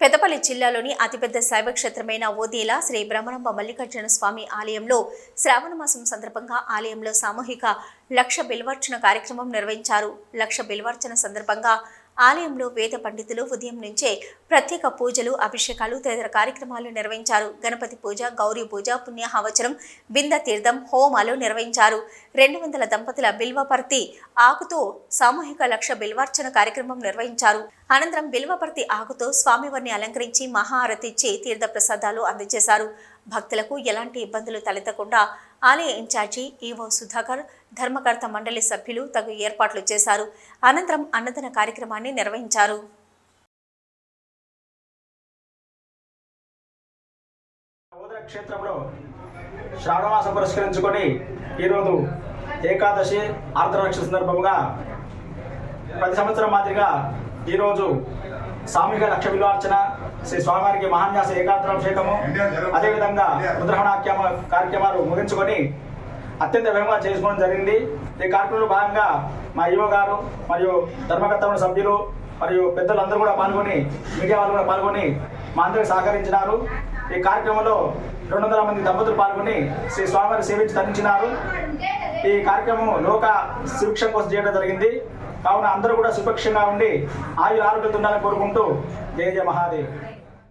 పెద్దపల్లి జిల్లాలోని అతిపెద్ద శైవక్షేత్రమైన ఓదేల శ్రీ బ్రహ్మరంభ మల్లికార్జున స్వామి ఆలయంలో శ్రావణ మాసం సందర్భంగా ఆలయంలో సామూహిక లక్ష బిల్వార్చన కార్యక్రమం నిర్వహించారు. లక్ష బిల్వార్చన సందర్భంగా ఆలయంలో వేద పండితులు ఉదయం నుంచే ప్రత్యేక పూజలు అభిషేకాలు తదితర కార్యక్రమాలు నిర్వహించారు. గణపతి పూజ గౌరీ పూజ పుణ్యహవచనం బింద తీర్థం హోమాలు నిర్వహించారు. రెండు వందల దంపతుల బిల్వపర్తి ఆకుతో సామూహిక లక్ష బిల్వార్చన కార్యక్రమం నిర్వహించారు. అనంతరం బిల్వపర్తి ఆకుతో స్వామివారిని అలంకరించి మహాఆరతి ఇచ్చి తీర్థ ప్రసాదాలు అందజేశారు. భక్తులకు ఎలాంటి ఇబ్బందులు తలెత్తకుండా ఆలయ ఇన్ఛార్జి ఈవో సుధాకర్ ధర్మకర్త మండలి సభ్యులు తగు ఏర్పాట్లు చేశారు. అనంతరం అన్నదాన కార్యక్రమాన్ని నిర్వహించారు. క్షేత్రంలో శ్రావణమాసం పురస్కరించుకొని ఈరోజు ఏకాదశి ఆర్ద్రనక్ష సందర్భంగా ప్రతి సంవత్సరం మాదిరిగా ఈరోజు సామూహిక లక్ష విలువార్చన శ్రీ స్వామివారికి మహాన్యాస ఏకాగ్రాభిషేకము అదేవిధంగా రుద్రహణాఖ్యమ కార్యక్రమాలు ముగించుకొని అత్యంత వేగంగా చేసుకోవడం జరిగింది. ఈ కార్యక్రమంలో భాగంగా మా యువ గారు మరియు ధర్మకర్తల సభ్యులు మరియు పెద్దలందరూ కూడా పాల్గొని మీడియా వాళ్ళు కూడా పాల్గొని మా అందరికి సహకరించినారు. ఈ కార్యక్రమంలో రెండు వందల మంది దంపతులు పాల్గొని శ్రీ స్వామివారి సేవించి తరించినారు. ఈ కార్యక్రమం లోక సుభిక్షం కోసం చేయడం జరిగింది. కావున అందరూ కూడా సుపక్షంగా ఉండి ఆయుర ఆరోగ్యంతో ఉండాలని కోరుకుంటూ జయ జయ మహాదేవ్.